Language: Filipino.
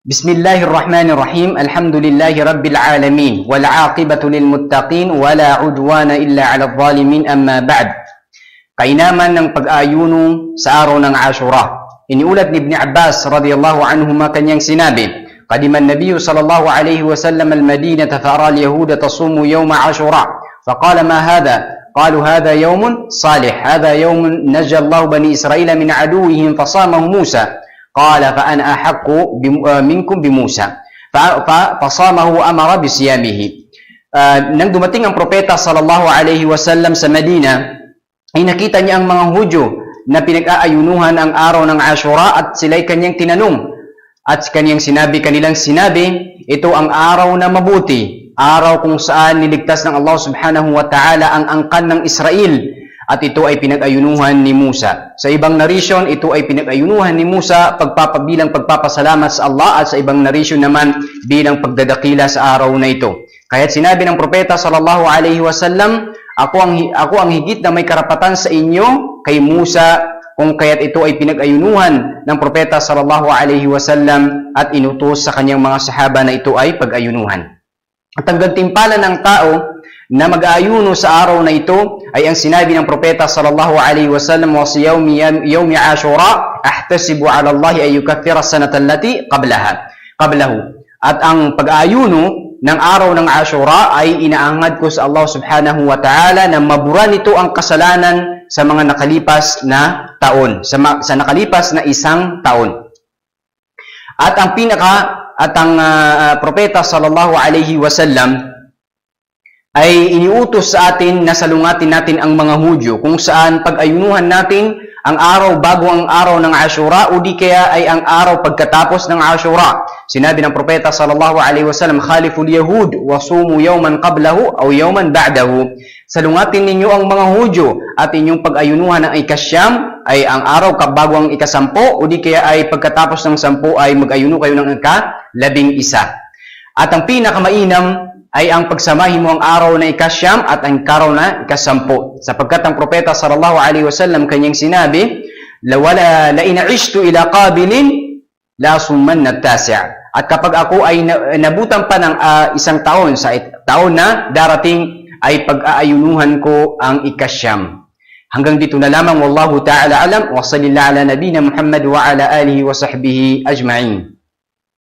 بسم الله الرحمن الرحيم الحمد لله رب العالمين والعاقبة للمتقين ولا عدوان إلا على الظالمين أما بعد Kainaman ng pag-ayuno sa araw ng Ashura. Iniulat ni Ibn Abbas radiyallahu anhuma kanyang قدم النبي صلى الله عليه وسلم المدينة فأرى اليهود تصوم يوم عاشوراء فقال ما هذا؟ قالوا هذا يوم صالح هذا يوم نجى الله بني إسرائيل من عدوهم فصامه موسى قال فأنا أحق بم- آه منكم بموسى ف- ف- فصامه وأمر بصيامه Ah, nang dumating ang propeta sallallahu alaihi wasallam sa Medina ay nakita niya ang mga Hudyo na pinag-aayunuhan ang araw ng Ashura at sila'y kanyang tinanong at kanyang sinabi kanilang sinabi ito ang araw na mabuti araw kung saan niligtas ng Allah subhanahu wa ta'ala ang angkan ng Israel at ito ay pinag-ayunuhan ni Musa. Sa ibang narration, ito ay pinag-ayunuhan ni Musa pagpapabilang pagpapasalamat sa Allah at sa ibang narration naman bilang pagdadakila sa araw na ito. Kaya't sinabi ng propeta sallallahu alaihi wasallam, ako ang ako ang higit na may karapatan sa inyo kay Musa kung kaya't ito ay pinag-ayunuhan ng propeta sallallahu alaihi wasallam at inutos sa kanyang mga sahaba na ito ay pag-ayunuhan. At ang gantimpala ng tao na mag-aayuno sa araw na ito ay ang sinabi ng propeta sallallahu alaihi wasallam wa siyawmi yawmi ashura ahtasibu ala Allah ay yukaffira sanata allati qablaha qablahu. At ang pag-aayuno ng araw ng Ashura ay inaangad ko sa Allah subhanahu wa ta'ala na mabura nito ang kasalanan sa mga nakalipas na taon sa, sa nakalipas na isang taon. At ang pinaka at ang ah, propeta sallallahu alaihi wasallam ay iniutos sa atin na salungatin natin ang mga Hudyo kung saan pag-ayunuhan natin ang araw bago ang araw ng Ashura o di kaya ay ang araw pagkatapos ng Ashura. Sinabi ng propeta sallallahu alaihi wasallam, "Khaliful Yahud wa sumu yawman qablahu aw yawman ba'dahu." Salungatin ninyo ang mga Hudyo at inyong pag-ayunuhan ng ikasyam ay ang araw bago ang ikasampo o di kaya ay pagkatapos ng sampu ay mag-ayuno kayo ng ika labing isa. At ang pinakamainam ay ang pagsamahin mo ang araw na ikasyam at ang araw na ikasampu. Sapagkat ang propeta sallallahu alaihi wasallam kanyang sinabi, la wala la ina'ishtu ila qabilin la summan tasi'. At kapag ako ay na- nabutan pa ng ah, isang taon sa taon na darating ay pag-aayunuhan ko ang ikasyam. Hanggang dito na lamang wallahu ta'ala alam wa sallallahu ala nabina Muhammad wa ala alihi wa sahbihi ajma'in.